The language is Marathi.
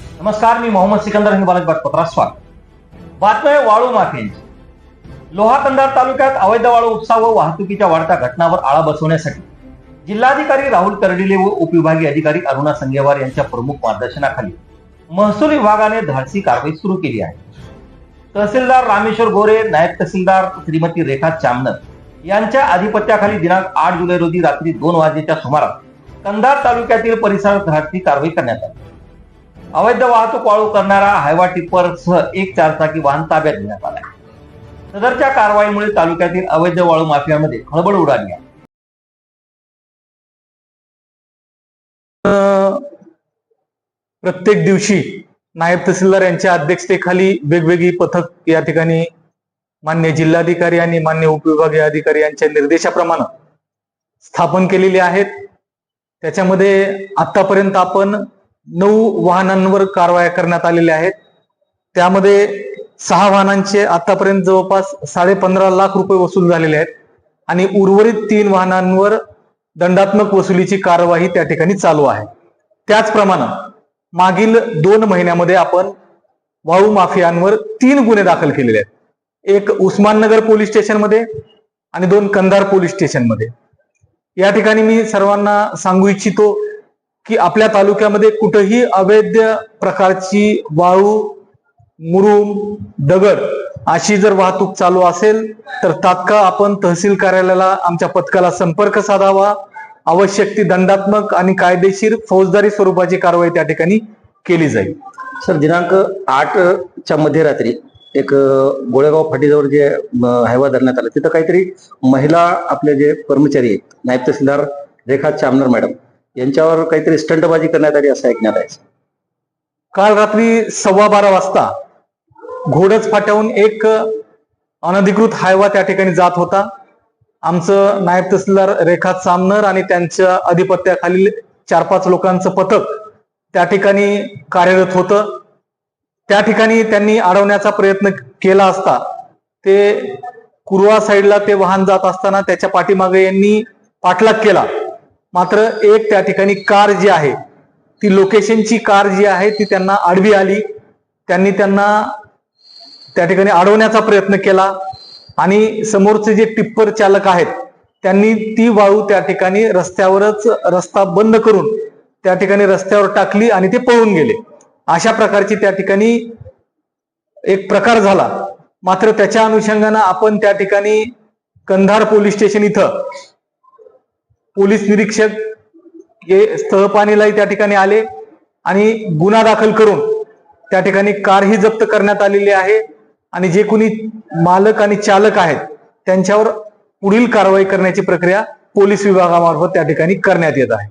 नमस्कार मी मोहम्मद सिकंदर हिंदबालक बातपत्रात स्वागत. बातमी वाळू माफियांची लोहा कंधार तालुक्यात अवैध वाळू उत्साह व वाहतुकीच्या वाढत्या घटनावर आळा बसवण्यासाठी जिल्हाधिकारी राहुल कर्डिले व उपविभागीय अधिकारी अरुणा संगेवार यांच्या प्रमुख मार्गदर्शनाखाली महसूल विभागाने धाडसी कारवाई सुरू केली आहे. तहसीलदार रामेश्वर गोरे नायब तहसीलदार श्रीमती रेखा चामनर यांच्या अधिपत्याखाली दिनांक आठ जुलै रोजी रात्री दोन वाजेच्या सुमारास कंधार तालुक्यातील परिसरात धाडसी कारवाई करण्यात आली. अवैध वाहतूक वाळू करणारा हायवा टिप्परसह एक चारचाकी वाहन ताब्यात घेण्यात आला सदरच्या कारवाईमुळे तालुक्यातील अवैध वाळू माफियामध्ये खळबळ उडाली आहे. प्रत्येक दिवशी नायब तहसीलदार यांच्या अध्यक्षतेखाली वेगवेगळी पथक या ठिकाणी मान्य जिल्हाधिकारी आणि मान्य उपविभागीय अधिकारी यांच्या निर्देशाप्रमाणे स्थापन केलेली आहेत. त्याच्यामध्ये आतापर्यंत आपण नऊ वाहनांवर कारवाया करण्यात आलेल्या आहेत. त्यामध्ये सहा वाहनांचे आतापर्यंत जवळपास साडे पंधरा लाख रुपये वसूल झालेले आहेत आणि उर्वरित तीन वाहनांवर दंडात्मक वसुलीची कारवाई त्या ठिकाणी चालू आहे. त्याचप्रमाणे मागील दोन महिन्यामध्ये आपण वाळू माफियांवर तीन गुन्हे दाखल केलेले आहेत. एक उस्माननगर पोलीस स्टेशनमध्ये आणि दोन कंधार पोलीस स्टेशनमध्ये. या ठिकाणी मी सर्वांना सांगू इच्छितो की आपल्या तालुक्यामध्ये कुठंही अवैध प्रकारची वाळू मुरुम दगड अशी जर वाहतूक चालू असेल तर तात्काळ आपण तहसील कार्यालयाला आमच्या पथकाला संपर्क साधावा. आवश्यक ती दंडात्मक आणि कायदेशीर फौजदारी स्वरूपाची कारवाई त्या ठिकाणी केली जाईल. सर दिनांक आठच्या मध्यरात्री एक गोळेगाव फाटीजवळ जे हायवा धरण्यात आला तिथं काहीतरी महिला आपले जे कर्मचारी आहेत नायब तहसीलदार रेखा चामनर मॅडम यांच्यावर काहीतरी स्टंटबाजी करण्यात आली असं ऐकण्यात आहे काल रात्री सव्वा बारा वाजता घोडच फाट्याहून एक अनधिकृत हायवा त्या ठिकाणी जात होता. आमचं नायब तहसीलदार रेखा चामनर आणि त्यांच्या अधिपत्याखालील चार पाच लोकांचं पथक त्या ठिकाणी कार्यरत होतं. त्या ठिकाणी त्यांनी अडवण्याचा प्रयत्न केला असता. ते कुरवा साईडला ते वाहन जात असताना त्याच्या पाठीमागे यांनी पाठलाग केला. मात्र एक त्या ठिकाणी कार जी आहे ती लोकेशनची कार जी आहे ती त्यांना आडवी आली. त्यांनी त्यांना त्या ठिकाणी अडवण्याचा प्रयत्न केला आणि समोरचे जे टिप्पर चालक आहेत त्यांनी ती वाळू त्या ठिकाणी रस्त्यावरच रस्ता बंद करून त्या ठिकाणी रस्त्यावर टाकली आणि ते पळून गेले. अशा प्रकारची त्या ठिकाणी एक प्रकार झाला. मात्र त्याच्या अनुषंगानं आपण त्या ठिकाणी कंधार पोलीस स्टेशन इथं पोलीस निरीक्षक हे स्थळपाणीलाही त्या ठिकाणी आले आणि गुन्हा दाखल करून त्या ठिकाणी कारही जप्त करण्यात आलेली आहे. आणि जे कोणी मालक आणि चालक आहेत त्यांच्यावर पुढील कारवाई करण्याची प्रक्रिया पोलीस विभागामार्फत त्या ठिकाणी करण्यात येत आहे.